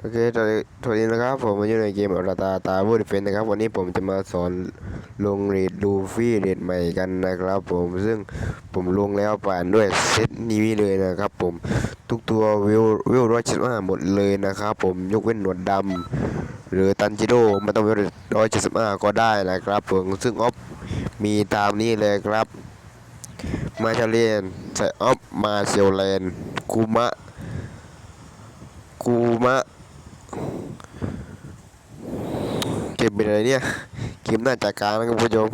โอเคสวัสดีนะครับ ผมมาอยู่ในเกมอราตาตาวูดเฟนนะครับ วันนี้ผมจะมาสอนลงเรดลูฟี่เรดใหม่กันนะครับ ผมซึ่งผมลงแล้วผ่านด้วยเซตนี้เลยนะครับ ผมทุกตัววิววิวร้อยเจ็ดห้าหมดเลยนะครับ ผมยกเว้นหนวดดำหรือตันจิโร่ไม่ต้องวิวร้อยเจ็ดสิบห้าก็ได้นะครับผมซึ่งออฟมีตามนี้เลยครับ มาเชาเลียนใส่ออฟมาเซลเลนคูมะคูมะ เกมเนี่ยเกมน่าจัดการนะครับผู้ชม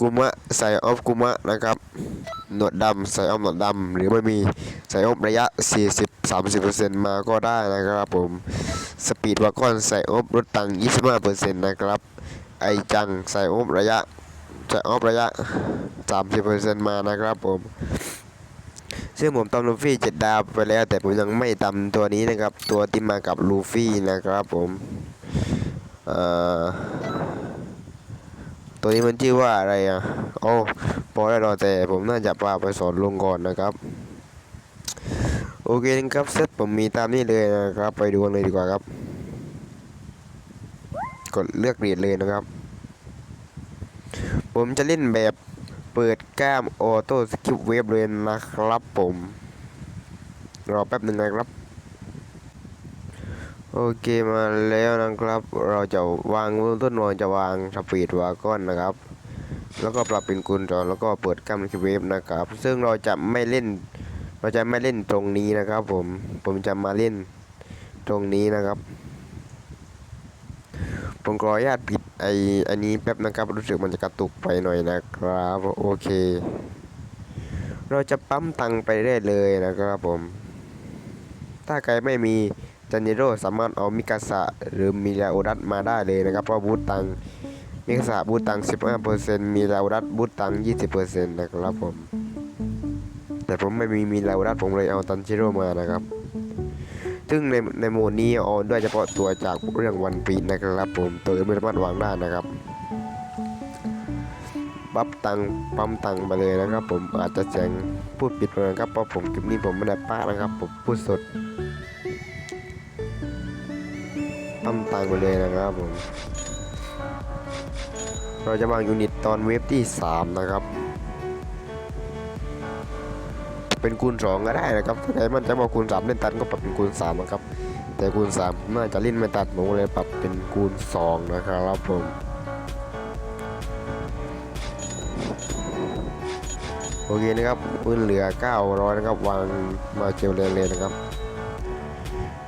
กุมะใส่ออฟกุมะนะครับหนวดดำใส่ออฟหนวดดำหรือไม่มีใส่ออฟระยะ 40-30%มาก็ได้นะครับผมสปีดวากอนใส่ออฟรถตังค์25%นะครับไอจังใส่ออฟระยะใส่ออฟระยะ 30%มานะครับผมซึ่งผมตำลูฟี่เจ็ดดาวไปแล้วแต่ผมยังไม่ตำตัวนี้นะครับ ตัวที่มากับลูฟี่นะครับผม เอ่อตัวนี้มันชื่อว่าอะไรอะโอ้พอได้รอแต่ผมน่าจะพาไปสอนลงก่อนนะครับ โอเคครับเซตผมมีตามนี้เลยนะครับ ไปดูกันเลยดีกว่าครับ กดเลือกเรียนเลยนะครับ ผมจะเล่นแบบเปิดแก้มออโต้สกิปเวฟเลยนะครับผม รอแป๊บหนึ่งนะครับ โอเคมาแล้วนะครับ เราจะวางเบื้องต้นเราจะวางสปีดวาก้อนนะครับ แล้วก็ปรับเป็นกุญจรแล้วก็เปิดกล้ามเวฟนะครับ ซึ่งเราจะไม่เล่น เราจะไม่เล่นตรงนี้นะครับ ผมผมจะมาเล่นตรงนี้นะครับ ผมขออนุญาตปิดไออันนี้แป๊บนะครับ รู้สึกมันจะกระตุกไปหน่อยนะครับ โอเค เราจะปั๊มตังไปได้เลยนะครับผม ถ้าใครไม่มี จันจิโร่สามารถเอามิกาสะหรือมิราโอรัสมาได้เลยนะครับ เพราะบูตตังมิกาสะบูตตังค์15%มีราโอรัสบูตตังค์20%นะครับผม แต่ผมไม่มีมีราโอรัสผมเลยเอาตันจิโร่มานะครับ ซึ่งในในโหมดนี้ออนด้วยเฉพาะตัวจากเรื่องวันปีนะครับผม ตัวไม่สามารถวางได้นะครับบัฟตังปั๊มตังค์ไปเลยนะครับ ผมอาจจะเสียงพูดผิดไปนะครับเพราะผมคลิปนี้ผมไม่ได้ป้านะครับ ผมพูดสด ปั๊มตังค์ไปเลยนะครับผม เราจะวางยูนิตตอนเวฟที่ 3 นะครับ เป็นคูณสองก็ได้นะครับถ้าใครมันจะบอกคูณสามเล่นตัดก็ปรับเป็นคูณสามนะครับ แต่คูณสามน่าจะเล่นไม่ตัดผมเลยปรับเป็นคูณสองนะครับผมโอเคนะครับปืนเหลือ900นะครับวางมาเจลเลนเลยนะครับ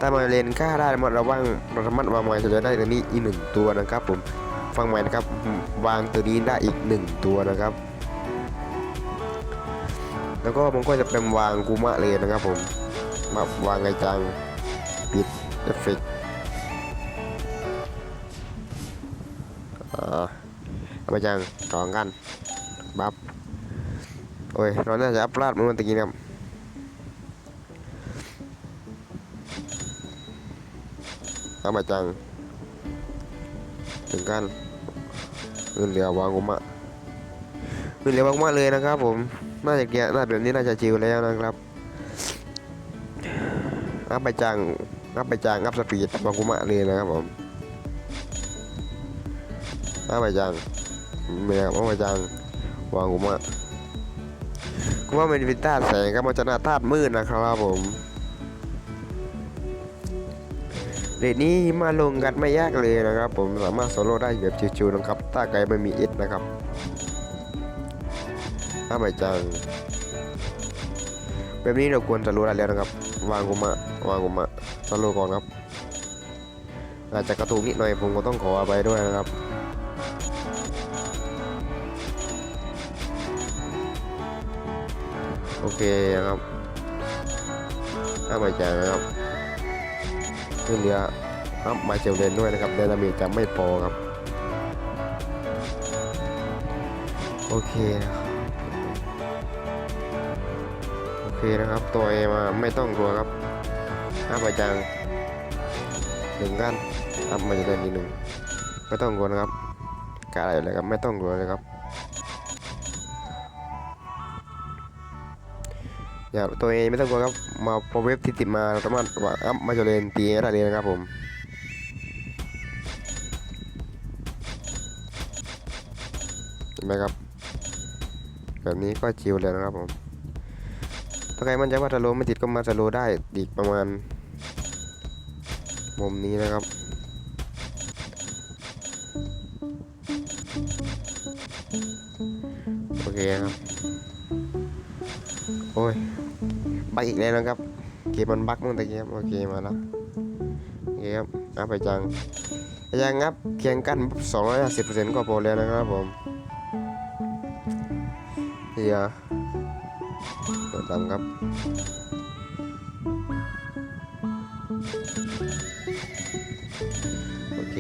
ถ้ามาเลนค่าได้ระมัดระวังระมัดระวางมาจะได้ตัวนี้อีกหนึ่งตัวนะครับผมฟังใหม่นะครับวางตัวนี้ได้อีกหนึ่งตัวนะครับ แล้วก็ผมก็จะเป็นวางกูมะเลยนะครับผมมาวางไงจังปิดเอฟเฟกต์อ่าเอาไปจังสองกันบัฟโอ้ยเราน่าจะอัพลาดมันตะกี้นะครับามาจัง ถึงกันเงินเหลือวางกูมะเงินเหลือวางมาเลยนะครับ ผมน่าจะเกียร์น่าแบบนี้น่าจะจิวแล้วนะครับอัพไปจังอัพไปจังอัพสปีดบางกุมะเลยนะครับผมอัพไปจังเมียอัพไปจังวางกุมะกุมะเป็นวินต้าแสงครับมันจะหน้าธาตุมืดนะครับผม เรทนี้มาลงกันไม่ยากเลยนะครับ ผมสามารถโซโล่ได้แบบชิวๆนะครับถ้าใครไม่มีเอสนะครับถ้าไม่จังแบบนี้เราควรจะรู้ได้แล้วนะครับ วางกุมะวางกุมะสโลก่อนครับ อาจจะกระตุกนิดหน่อยผมก็ต้องขออภัยด้วยนะครับโอเคนะครับถ้าไม่จังนะครับ ขึ้นเรือครับมาเจลเลนด้วยนะครับเดนามิจะไม่พอครับ โอเคนะครับโอเคนะครับ ตัวเอมาไม่ต้องกลัวครับห้าไปจังหนึ่งกันอัพมาจะได้นิดหนึ่งไม่ต้องกลัวนะครับกาอะไรเลยครับไม่ต้องกลัวเลยครับ อย่าตัวเองไม่ต้องกลัวครับมาพอเว็บที่ติดมาเราสามารถว่าอัพมาจเลนตีได้เลยนะครับผมเห็นไหมครับ แบบนี้ก็ชิวเลยนะครับผมถ้าใครมั่นใจว่าสโลไม่ติดก็มาสโลได้อีกประมาณมุมนี้นะครับโอเคครับ โอ้ยบักอีกแล้วนะครับ เกมมันบักมั่งแต่เกมโอเคมาแล้วโอเคครับอัพไปจังไปจังครับเคียงกัน250%ก็พอแล้วนะครับผมเฮียกดตามครับโอเค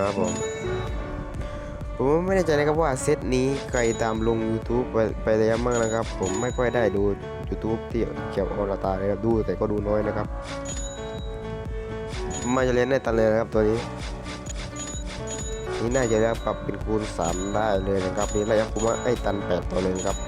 ครับผม ผมไม่แน่ใจนะครับว่าเซตนี้ใครตามลง YouTube ไปไปแล้วมั่งนะครับ ผมไม่ค่อยได้ดู YouTube ที่เกี่ยวกับอวตารเลยครับดูแต่ก็ดูน้อยนะครับมาจะเล่นได้ตันเลยนะครับตัวนี้ นี่น่าจะเรียกปรับเป็นคูณ 3 ได้เลยนะครับนี่ระยะคุมว่าไอ้ตัน 8 ตัวเลยครับ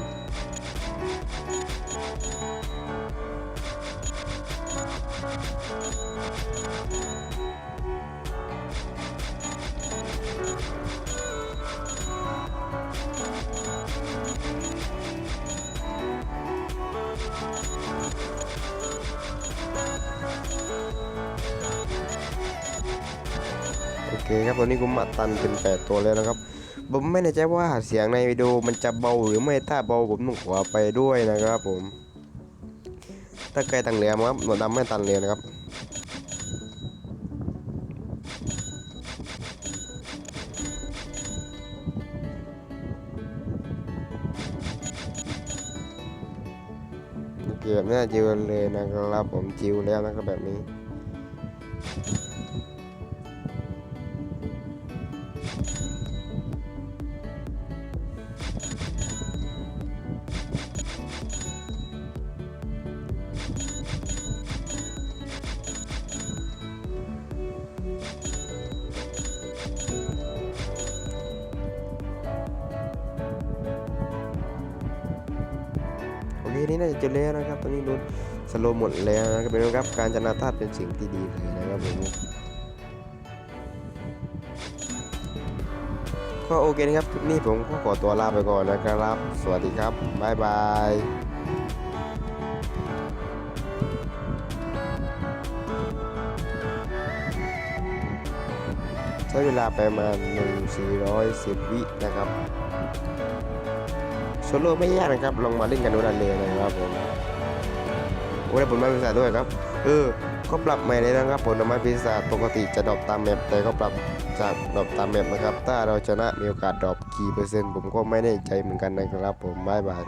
คครับตอนนี้กูมาตันเป็น8ตัวแล้วนะครับ ผมไม่แน่ใจว่าเสียงในวิดีโอมันจะเบาหรือไม่ถ้าเบาผมต้องขอไปด้วยนะครับผม ถ้าใครตังเหลียมครับหนวดดำไม่ตันเลยนะครับเคแบบนี้จิวเลยนะครับผมจิวแล้วนะครับแบบนี้ นี่น่าจะเจอแล้วนะครับ ตอนนี้โดนสโลหมดแล้วนะครับเป็นครับการชนะธาตุเป็นสิ่งที่ดีเลยนะครับผมก็โอเคนะครับคลิปนี้ผมก็ขอตัวลาไปก่อนนะครับ สวัสดีครับบ๊ายบายใช้เวลาประมาณ1 410 วินะครับ โซโล่ไม่ยากนะครับ ลองมาเล่นกันดูได้เลยนะครับผมโอ้ได้ผลไม้ปีศาจด้วยครับ เออ ก็ปรับใหม่เลยนะครับผลไม้ปีศาจปกติจะดรอปตามแมปแต่ก็ปรับจากดรอปตามแมปนะครับ ถ้าเราชนะมีโอกาสดรอปกี่เปอร์เซ็นต์ผมก็ไม่แน่ใจเหมือนกันนะครับผมบายบาย